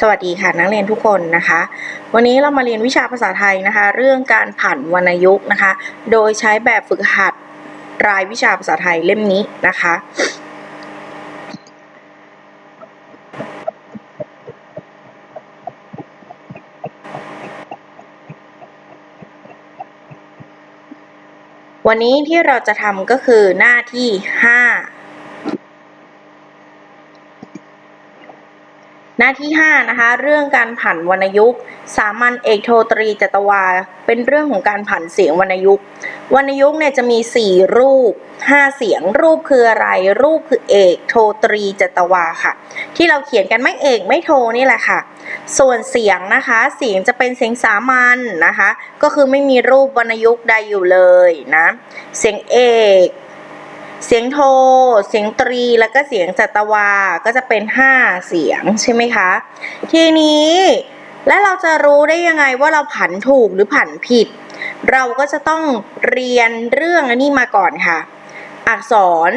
สวัสดีค่ะนักเรียนทุกคนนะคะ วันนี้เรามาเรียนวิชาภาษาไทยนะคะ เรื่องการผันวรรณยุกต์นะคะ โดยใช้แบบฝึกหัดรายวิชาภาษาไทยเล่มนี้นะคะ วันนี้ที่เราจะทำก็คือหน้าที่ 5 หน้าที่5นะคะเรื่องการผันวรรณยุกต์ สามัญเอกโทตรีจัตวา เป็นเรื่องของการผันเสียงวรรณยุกต์วรรณยุกต์เนี่ยจะมี 4 รูป 5 เสียงรูปคืออะไร รูปคือเอกโทตรีจัตวาค่ะ ที่เราเขียนกันไม่เอกไม่โทนี่แหละค่ะ ส่วนเสียงนะคะเสียงจะเป็นเสียงสามัญนนะคะ ก็คือไม่มีรูปวรรณยุกต์ใดอยู่เลยนะเสียงเอก เสียงโท เสียงตรี แล้วก็เสียงจัตวา ก็จะเป็น 5 เสียงใช่ไหมคะ ทีนี้และเราจะรู้ได้ยังไงว่าเราผันถูกหรือผันผิด เราก็จะต้องเรียนเรื่องอันนี้มาก่อนค่ะ อักษร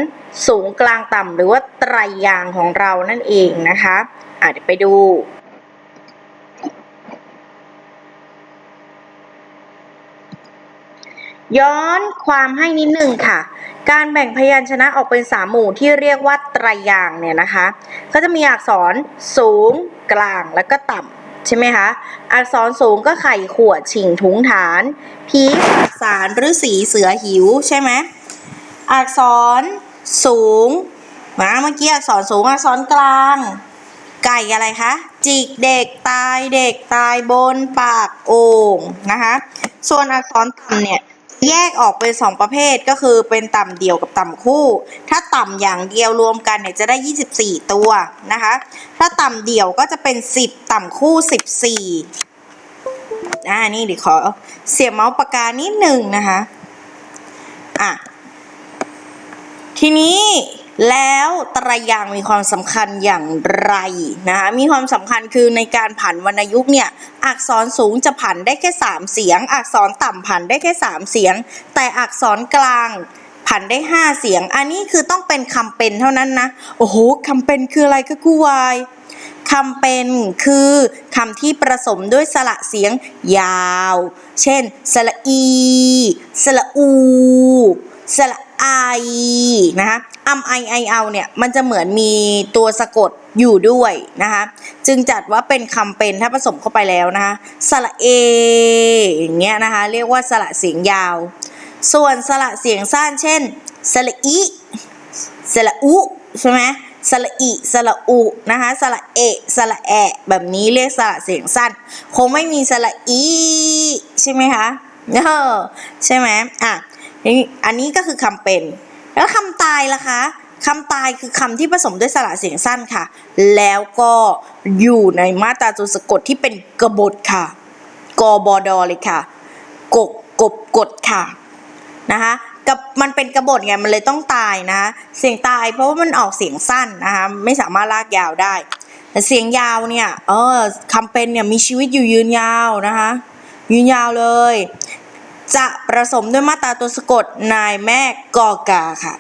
สูงกลางต่ำหรือว่าไตรยางของเรานั่นเองนะคะอะเดี๋ยวไปดู ย้อนความให้นิดหนึ่งค่ะ การแบ่งพยัญชนะออกเป็นสามหมู่ที่เรียกว่าไตรยางเนี่ยนะคะ ก็จะมีอักษรสูงกลางแล้วก็ต่ำใช่ไหมคะ อักษรสูงก็ไข่ขวดฉิงถุงฐาน พีอักษรหรือสีเสือหิวใช่ไหมอักษรสูงมาเมื่อกี้อักษรสูงอักษรกลาง ไก่อะไรคะ จิกเด็กตายเด็กตายบนปากโอ่งนะคะ ส่วนอักษรต่ำเนี่ย แยกออกเป็นสองประเภทก็คือเป็นต่ำเดี่ยวกับต่ำคู่ ถ้าต่ำอย่างเดียวรวมกันเนี่ยจะได้ 24 ตัวนะคะ ถ้าต่ำเดี่ยวก็จะเป็น 10 ต่ำคู่ 14อ่านี่เดี๋ยวขอเสียบเมาส์ปากกานิดหนึ่งนะคะอะทีนี้ แล้วตรายางมีความสำคัญอย่างไรนะคะมีความสำคัญคือในการผันวรรณยุกต์เนี่ยอักษรสูงจะผันได้แค่ 3 เสียง อักษรต่ำผันได้แค่ 3 เสียง แต่อักษรกลางผันได้ 5 เสียง อันนี้คือต้องเป็นคำเป็นเท่านั้นนะโอ้โหคำเป็นคืออะไรก็กูวายคำเป็นคือคำที่ประสมด้วยสระเสียงยาว เช่น สระอี สระอู สระ ไอนะคะอัมไอไอเอาเนี่ยมันจะเหมือนมีตัวสะกดอยู่ด้วยนะคะจึงจัดว่าเป็นคำเป็นถ้าผสมเข้าไปแล้วนะคะสระเออย่างเงี้ยนะคะเรียกว่าสระเสียงยาว ส่วนสระเสียงสั้นเช่นสระอีสระอุใช่ไหมสระอิสระอุนะคะสระเอะสระแอะแบบนี้เรียกสระเสียงสั้น คงไม่มีสระอีใช่ไหมคะเออใช่ไหมอะ อันนี้ก็คือคำเป็น แล้วคำตายล่ะคะคำตายคือคำที่ผสมด้วยสระเสียงสั้นค่ะ แล้วก็อยู่ในมาตราตัวสะกดที่เป็นกบฏค่ะ กบดเลยค่ะกบกบกดค่ะนะคะกับมันเป็นกบฏไงมันเลยต้องตายนะะเสียงตายเพราะว่ามันออกเสียงสั้นนะคะไม่สามารถลากยาวได้ แต่เสียงยาวเนี่ยเออคำเป็นเนี่ยมีชีวิตอยู่ยืนยาวนะคะยืนยาวเลย จะผสมด้วยมาตราตัวสะกดนายแม่กอกาค่ะ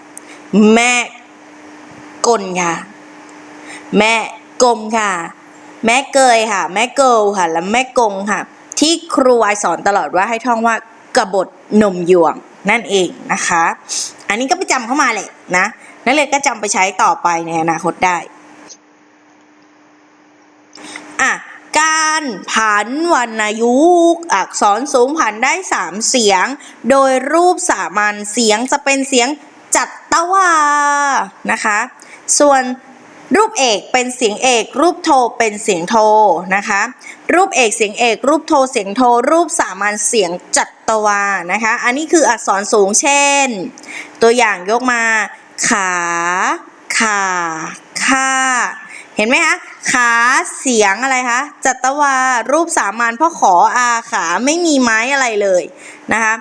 แม่กลค่ะ แม่กลมค่ะ แม่เกยค่ะ แม่เกิลค่ะ และแม่กงค่ะ ที่ครูวายสอนตลอดว่าให้ท่องว่ากบฏนมยวงนั่นเองนะคะ อันนี้ก็ไปจำเข้ามาแหละนะนักเรียนก็จำไปใช้ต่อไปในอนาคตได้อะ การผันวรรณยุกต์อักษรสูงผันได้ 3 เสียง โดยรูปสามัญเสียงจะเป็นเสียงจัตตวานะคะ ส่วนรูปเอกเป็นเสียงเอก รูปโทเป็นเสียงโทนะคะ รูปเอกเสียงเอก รูปโทเสียงโท รูปสามัญเสียงจัตวานะคะ อันนี้คืออักษรสูงเช่น ตัวอย่างยกมา ขา ขา ค่า เห็นไหมคะขาเสียงอะไรคะจัตวารูปสามัญพราะขออาขาไม่มีไม้อะไรเลยนะคะ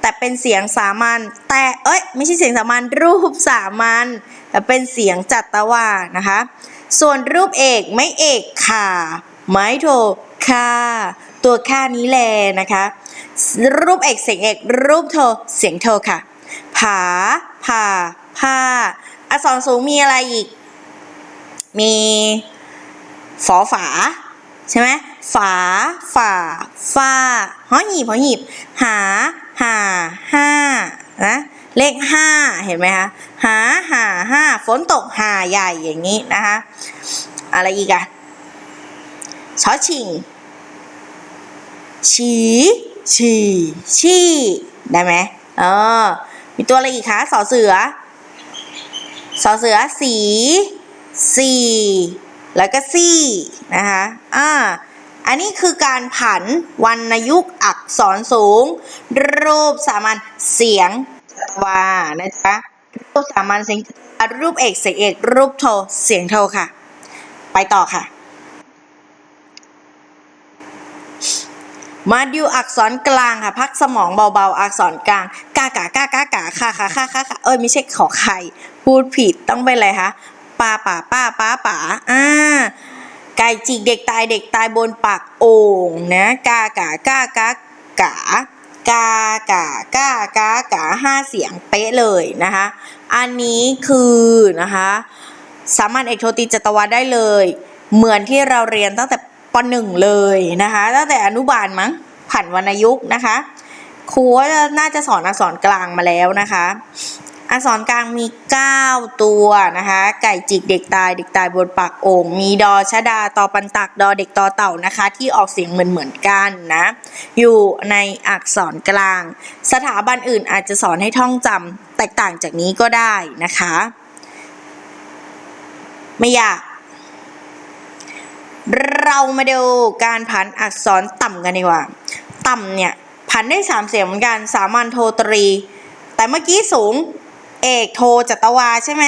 แต่เป็นเสียงสามัญแต่เอ้ยไม่ใช่เสียงสามัญรูปสามัญแต่เป็นเสียงจัตวานะคะส่วนรูปเอกไม่เอกค่ะ ไม้โทค่ะตัวค่านี้แลนะคะ รูปเอกเสียงเอกรูปโทเสียงโทค่ะ ผาผ่าผ้าอักษรสูงมีอะไรอีก มีฝอฝาใช่ไหมฝา ฝ่าฝ้าหอหีบหอหีบ หา หา ห้านะ เลขห้าเห็นไหมคะ หา หา ห้า ฝนตกหาใหญ่อย่างนี้นะคะ อะไรอีกอะชอชิง ฉี ฉี ชี่ได้ไหมเออ มีตัวอะไรอีกคะ สอเสือ สอเสือ สี สี่แล้วก็ซี่นะคะอ่าอันนี้คือการผันวรรณยุกต์อักษรสูง รูปสามัญเสียงวานะจ๊ะรูปสามัญเสียงรูปเอกเสียงเอก รูปโทเสียงโทค่ะ ไปต่อค่ะ มาดูอักษรกลางค่ะ พักสมองเบาๆ อักษรกลางกากากากากาค่ะค่ะค่ะค่ะค่ะเอ้ยไม่ใช่ขอไข่พูดผิดต้องเป็นอะไรคะ ปาป่าป้าป้าป๋าอ่าไก่จิกเด็กตายเด็กตายบนปากโอ่งนะกากากากากากากากากากาห้าเสียงเป๊ะเลยนะคะ อันนี้คือนะคะสามัญเอกโทติจตวาได้เลย เหมือนที่เราเรียนตั้งแต่ปหนึ่งเลยนะคะตั้งแต่อนุบาลมั้งผันวรรณยุกต์นะคะครูก็น่าจะสอนอักษรกลางมาแล้วนะคะ อักษรกลางมี 9 ตัวนะคะ ไก่จิกเด็กตายเด็กตายบนปากโอ่งมีดอชดาตอปันตักดอเด็กตอเต่านะคะ ที่ออกเสียงเหมือนเหมือนกันนะ อยู่ในอักษรกลาง สถาบันอื่นอาจจะสอนให้ท่องจำแตกต่างจากนี้ก็ได้นะคะ ไม่ยากเรามาดูการผันอักษรต่ำกันดีกว่า ต่ำเนี่ยผันได้สามเสียงเหมือนกันสามัญโทตรี แต่เมื่อกี้สูง เอกโทจัตวาใช่ไหม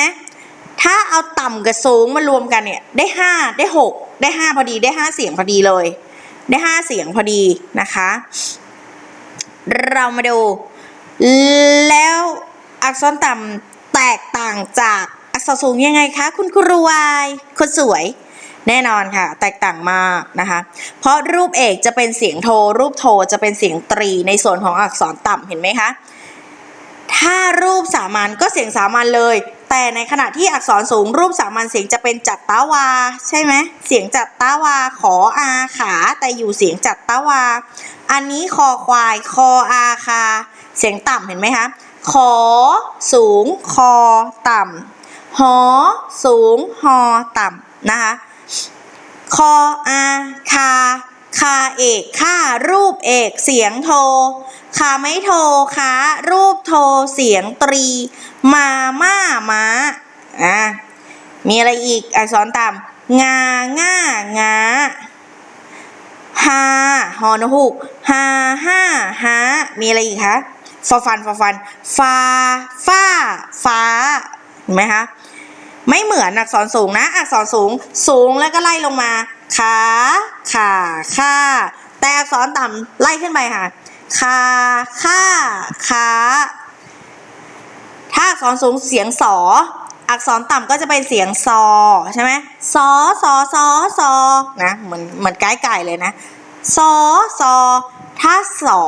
ถ้าเอาต่ำกับสูงมารวมกันเนี่ย ได้ห้าได้หกได้ห้าพอดีได้ห้าเสียงพอดีเลย ได้ห้าเสียงพอดีนะคะ เรามาดู แล้วอักษรต่ำแตกต่างจากอักษรสูงยังไงคะ คุณครูวายคนสวย แน่นอนค่ะ แตกต่างมากนะคะ เพราะรูปเอกจะเป็นเสียงโท รูปโทจะเป็นเสียงตรีในส่วนของอักษรต่ำเห็นไหมคะ ถ้ารูปสามัญก็เสียงสามัญเลย แต่ในขณะที่อักษรสูงรูปสามัญเสียงจะเป็นจัดตาวา ใช่ไหมเสียงจัดตาวาขออาขาแต่อยู่เสียงจัดตาวา อันนี้คอควายคออาคา เสียงต่ำเห็นไหมคะขอสูงคอต่ำหอสูงหอต่ำนะคะคออาคา คาเอกค่ารูปเอกเสียงโทคาไม่โทคะรูปโทเสียงตรี มาม่าม้าอะมีอะไรอีกอักษรต่ำงาง่างาฮาฮอนหุกฮาห้าฮามีอะไรอีกคะฟอฟันฟอฟันฟาฟ้าฟ้าเห็นไหมคะไม่เหมือนอักษรสูงนะ อักษรสูงสูงแล้วก็ไล่ลงมา ขาขาค่าแต่อักษรต่ำไล่ขึ้นไปค่ะคาค่าขาถ้าอักษรสูงเสียงสอ อักษรต่ำก็จะเป็นเสียงซอใช่ไหมซอซอซอซอนะเหมือนเหมือนไก่ไก่เลยนะซอซอถ้าสอ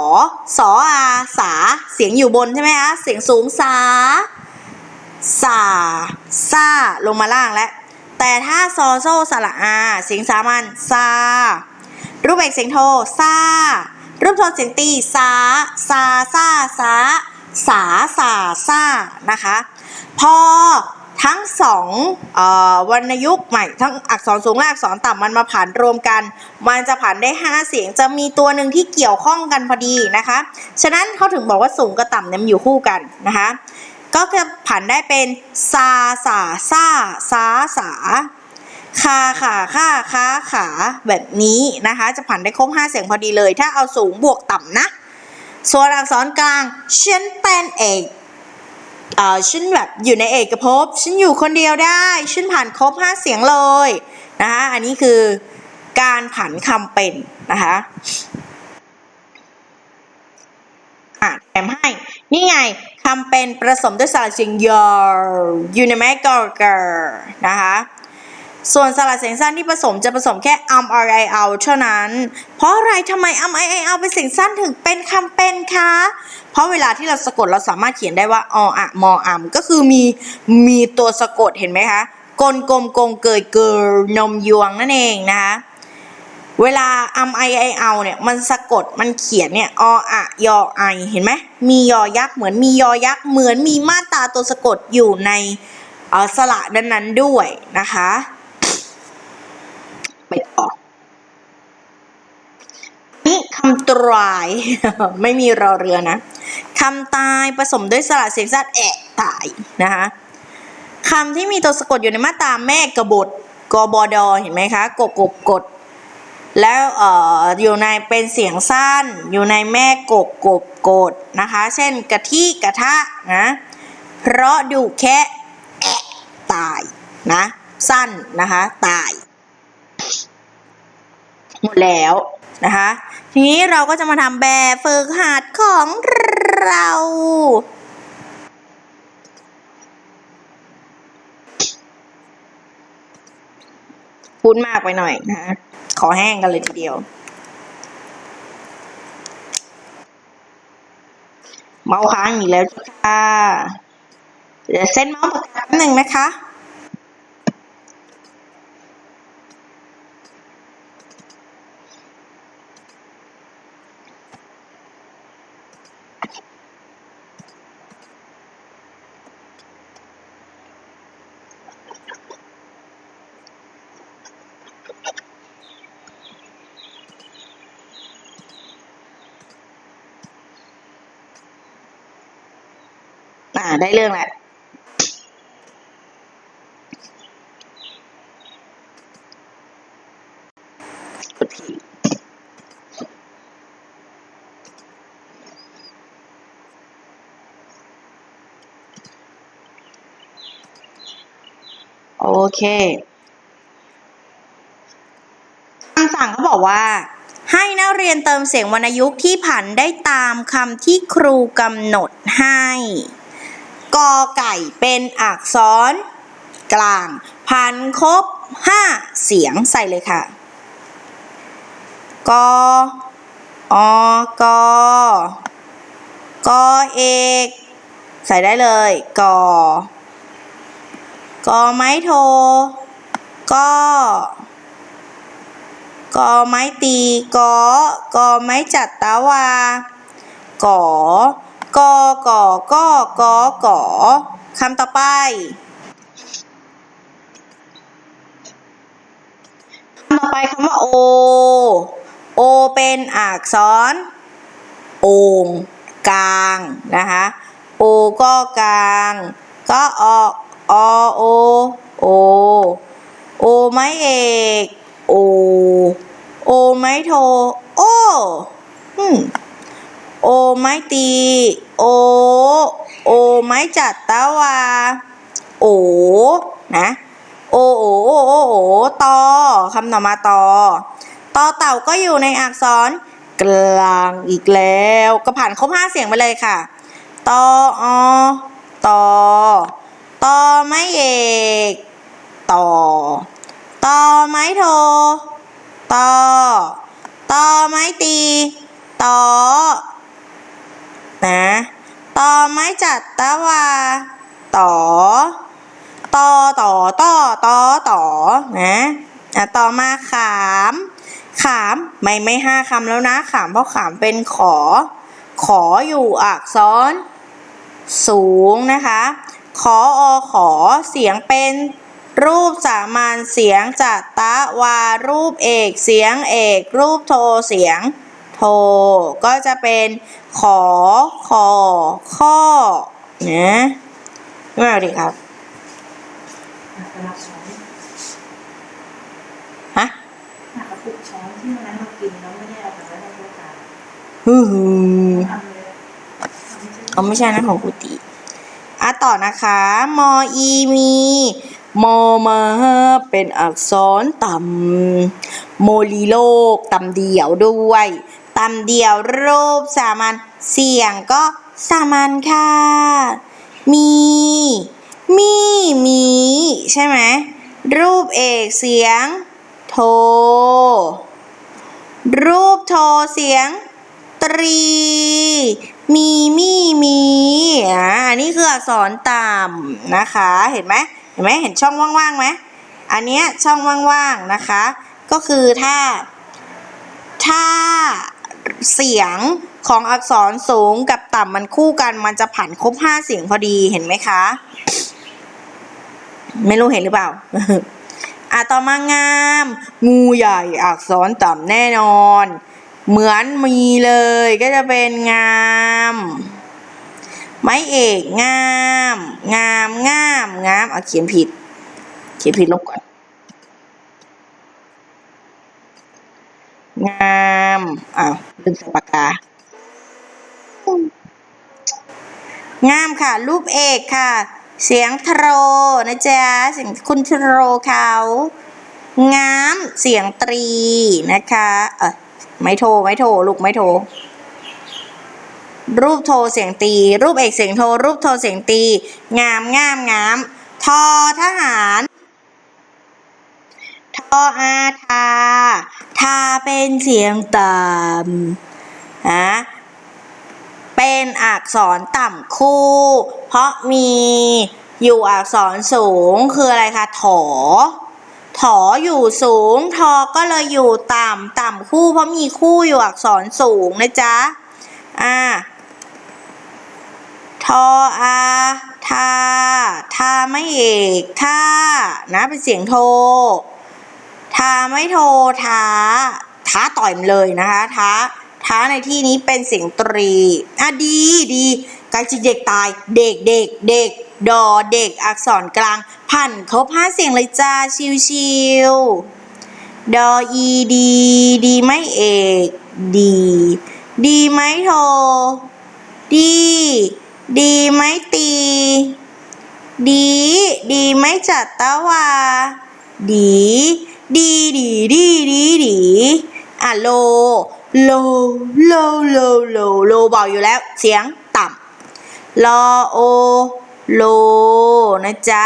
สออาสาเสียงอยู่บนใช่ไหมคะเสียงสูงสาสาซาลงมาล่างแล้ว แต่ถ้าซอโซสระอาเสียงสามัญซา รูปเอกเสียงโทซา รูปโทเสียงตีซาซาซาซาสาสาซานะคะ พอทั้งสองออวรรณยุกต์ใหม่ทั้งอักษรสูงและอักษรต่ำมันมาผ่านรวมกัน มันจะผ่านได้ 5 เสียงจะมีตัวหนึ่งที่เกี่ยวข้องกันพอดีนะคะ ฉะนั้นเขาถึงบอกว่าสูงกับต่ำเนี่ยมันอยู่คู่กันนะคะ ก็จะผันได้เป็นซาสาซาซาสาคาขาค่าค้าขาแบบนี้นะคะ จะผันได้ครบ5เสียงพอดีเลย ถ้าเอาสูงบวกต่ำนะ ส่วนอักษรกลางฉันเป็นเอกเอ่อฉันแบบอยู่ในเอกภพฉันอยู่คนเดียวได้ฉันผ่านครบ5เสียงเลยนะคะ อันนี้คือการผันคำเป็นนะคะ อะแถมให้ นี่ไงคำเป็นผสมด้วยสระเสียงยออยู่ในแมกกอร์เกอร์นะคะส่วนสระเสียงสั้นที่ผสมจะผสมแค่อัมไอไอเอาเท่านั้น เพราะอะไรทำไมอัมไอไอเอาเป็นเสียงสั้นถึงเป็นคำเป็นคะ เพราะเวลาที่เราสะกดเราสามารถเขียนได้ว่าออะมออัมก็คือมีมีตัวสะกดเห็นไหมคะกลกลมกงเกยเกยนมยวงนั่นเองนะคะ เวลาอัมไอไอเอาเนี่ยมันสะกดมันเขียนเนี่ยออะยอไอเห็นไหมมียอยักษ์เหมือนมียอยักษ์เหมือนมีมาตราตัวสะกดอยู่ในเออสระนั้นๆด้วยนะคะไปต่อนี่คำตรายไม่มีรอเรือนะคำตายผสมด้วยสระเสียงสัตว์แอะตายนะคะคำที่มีตัวสะกดอยู่ในมาตราแม่กบฏกบดเห็นไหมคะกบกบกด แล้วอออยู่ในเป็นเสียงสั้น อยู่ในแม่กบกบกดนะคะ เช่นกะทิกระทะนะเพราะดูแค่แอะตายนะสั้นนะคะตาย หมดแล้วนะคะ ทีนี้เราก็จะมาทำแบบฝึกหัดของเรา พูดมากไปหน่อยนะคะขอแห้งกันเลยทีเดียว เมาส์ค้างอีกแล้วจ้าค่ะเดี๋ยวเส้นเมาส์ปากกาแป๊บหนึ่งนะคะ อ่า ได้เรื่องแหละกดทีโอเคคำสั่งเขาบอกว่า ให้นักเรียนเติมเสียงวรรณยุกต์ที่ผันได้ตามคำที่ครูกำหนดให้ กอไก่เป็นอักษร กลาง พันครบห้าเสียงใส่เลยค่ะ กออกอกอเอกใส่ได้เลยกอกอไม้โทกอกอไม้ตีกอกอไม้จัดตาวากอ กอกอกอกอกอคำต่อไป คำต่อไปคำว่าโอ โอเป็นอักษร โองกลางนะคะโอก็กลาง ก็ออกอโอโอ โอไม้เอก โอ โอไม้โท โออืม โอไม้ตี โอ โอไม้จัดตาวา โอ นะ โอ โอ โอ โอ โอ ตอคำต่อมาตอ ตอเต่าก็อยู่ในอักษรกลางอีกแล้ว ก็ผ่านครบห้าเสียงไปเลยค่ะ ตออตอ ตอไม้เอกต่อตอไม้โท ตอ ตอไม้ตี ตอ นะตอไม้จัดตะวาต่อต่อต่อต่อต่อต่อนะอะต่อมาขาม ขามไม่ไม่ห้าคำแล้วนะ ขามเพราะขามเป็นขอ ขออยู่อักษรสูงนะคะ ขออขอเสียงเป็นรูปสามัญเสียงจัตตะวารูปเอกเสียงเอก รูปโทเสียงโทก็จะเป็น ขอขอข้อ นะไม่เอาดีครับกระลักช้อนฮะหนักกระปุกช้อนที่วันนั้นเรากินแล้วไม่ได้เอาแต่ไว้ในโต๊ะกลางฮึฮึทำเลยทำไม่ใช่เอาไม่ใช่นะของกุฏิอะต่อนะคะ มออีมีมอมาเป็นอักษรต่ำโมลีโลกต่ำเดี่ยวด้วย ต่ำเดี่ยวรูปสามัญเสียงก็สามัญค่ะ มี มี มี ใช่ไหม รูปเอกเสียง โท รูปโทเสียง ตรี มีมีมีอ่าอันนี้คืออักษรต่ำนะคะ เห็นไหมเห็นไหมเห็นช่องว่างๆไหมอันเนี้ยช่องว่างๆนะคะ ก็คือถ้า ถ้า เสียงของอักษรสูงกับต่ำมันคู่กันมันจะผันครบห้าเสียงพอดีเห็นไหมคะ ไม่รู้เห็นหรือเปล่าอะต่อมางาม งูใหญ่อักษรต่ำแน่นอน เหมือนมีเลยก็จะเป็นงาม ไม้เอกงาม งามงามงามอะเขียนผิด เขียนผิดลบก่อน งามอ้าวลืมใส่ปากกางามค่ะ รูปเอกค่ะ เสียงโทรนะจ๊ะเสียงคุณโทรเขางามเสียงตรีนะคะเออไม่โทรไม่โทรลูกไม่โทรรูปโทรเสียงตี รูปเอกเสียงโทรรูปโทรเสียงตี งามงามงามทอทหาร ออาทา ทาเป็นเสียงต่ำฮะเป็นอักษรต่ำคู่ เพราะมีอยู่อักษรสูงคืออะไรคะถอถออยู่สูง ทอก็เลยอยู่ต่ำ ต่ำคู่เพราะมีคู่อยู่อักษรสูงนะจ๊ะ อ่า ทออาทา ทาไม่เอกท่านะเป็นเสียงโท ทาไม่โทท้าท้าต่อยมเลยนะคะท้าท้าในที่นี้เป็นเสียงตรีอะดีดีกายจิเด็กตาย เด็กเด็กเด็กดอเด็กอักษรกลางพันครบห้าเสียงเลยจ้าชิวชิวดออีดีดีไม่เอกดี ดีไม่โท ดี ดีไม่ตี ดี ดีไม่จัดตะวา ดี ดีดีดีดีดีอะโล โล โล โล โล โลบอกอยู่แล้ว เสียงต่ำลอโอ โล นะจ๊ะ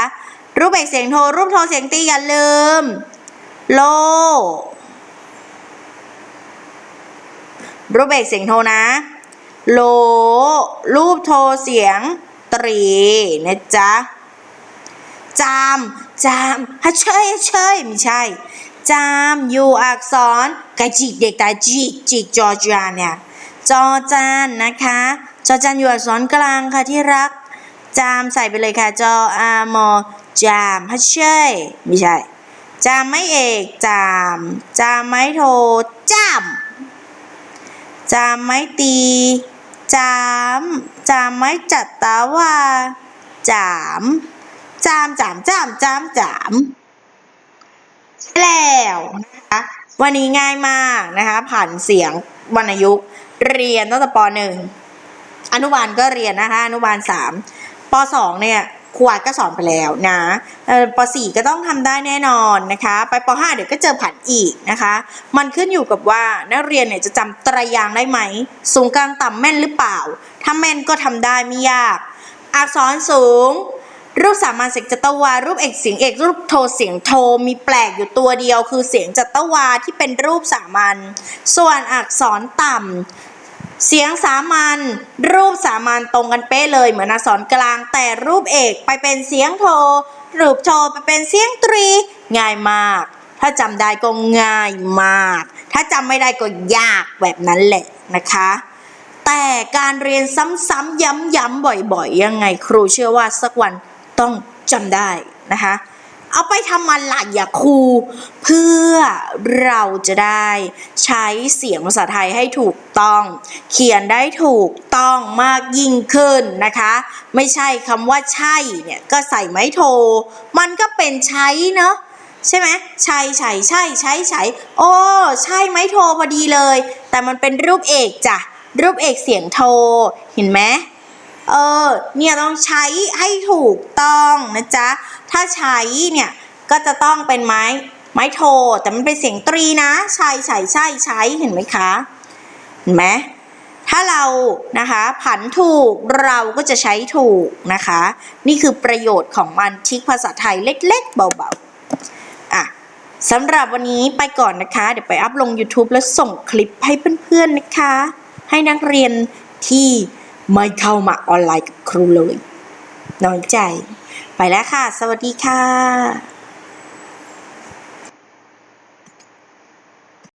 รูปเอกเสียงโทร รูปโทรเสียงตีอย่าลืม โล รูปเอกเสียงโทนะ โล รูปโทรเสียงตรี นะจ๊ะจาม จามฮัเชยฮัเชยไม่ใช่ จามอยู่อักษรกระจิกเด็กตาจิกจิกจอจานเนี่ยจอจานนะคะ จอจานอยู่อักษรกลางค่ะที่รัก จามใส่ไปเลยค่ะ จออามอจามฮัเชยไม่ใช่ จามไม่เอกจาม จามไม่โทจาม จามไม่ตีจาม จามไม่จัดตาว่าจาม จามจามจามจามจามใช่แล้วนะคะวันนี้ง่ายมากนะคะผ่านเสียงวรรณยุกต์เรียนตั้งแต่ปหนึ่งอนุบาลก็เรียนนะคะอนุบาลสามปสองเนี่ยครูอาก็สอนไปแล้วนะปสี่ก็ต้องทำได้แน่นอนนะคะ ไปปห้าเดี๋ยวก็เจอผันอีกนะคะ มันขึ้นอยู่กับว่านักเรียนเนี่ยจะจำไตรายางได้ไหม สูงกลางต่ำแม่นหรือเปล่า ถ้าแม่นก็ทำได้ไม่ยาก อักษรสูง รูปสามัญเสียงจัตวา รูปเอกเสียงเอก รูปโทเสียงโท มีแปลกอยู่ตัวเดียว คือเสียงจัตวาที่เป็นรูปสามัญ ส่วนอักษรต่ำ เสียงสามัญ รูปสามัญตรงกันเป๊ะเลย เหมือนอักษรกลาง แต่รูปเอกไปเป็นเสียงโท รูปโทไปเป็นเสียงตรี ง่ายมาก ถ้าจำได้ก็ง่ายมาก ถ้าจำไม่ได้ก็ยากแบบนั้นแหละนะคะแต่การเรียนซ้ำๆย้ำๆบ่อยๆ ยังไงครูเชื่อว่าสักวัน ต้องจำได้นะคะ เอาไปทำอะไรอย่าครูเพื่อเราจะได้ใช้เสียงภาษาไทยให้ถูกต้อง เขียนได้ถูกต้องมากยิ่งขึ้นนะคะ ไม่ใช่คำว่าใช่เนี่ยก็ใส่ไม้โท มันก็เป็นใช้เนาะใช่ไหมใช่ใช่ใช่ใช่ใช่โอ้ใช่ไหมโทพอดีเลย แต่มันเป็นรูปเอกจ้ะรูปเอกเสียงโทเห็นไหม เออ เนี่ยต้องใช้ให้ถูกต้องนะจ๊ะ ถ้าใช้เนี่ยก็จะต้องเป็นไม้ไม้โท แต่มันเป็นเสียงตรีนะ ใช่ใช่ใช่ใช้เห็นไหมคะเห็นไหมถ้าเรานะคะผันถูกเราก็จะใช้ถูกนะคะ นี่คือประโยชน์ของมันทิกภาษาไทยเล็กๆ เบาๆอะสำหรับวันนี้ไปก่อนนะคะ เดี๋ยวไปอัพลง YouTube แล้วส่งคลิปให้เพื่อนๆนะคะ ให้นักเรียนที่ ไม่เข้ามาออนไลน์กับครูเลย น้อยใจ ไปแล้วค่ะ สวัสดีค่ะ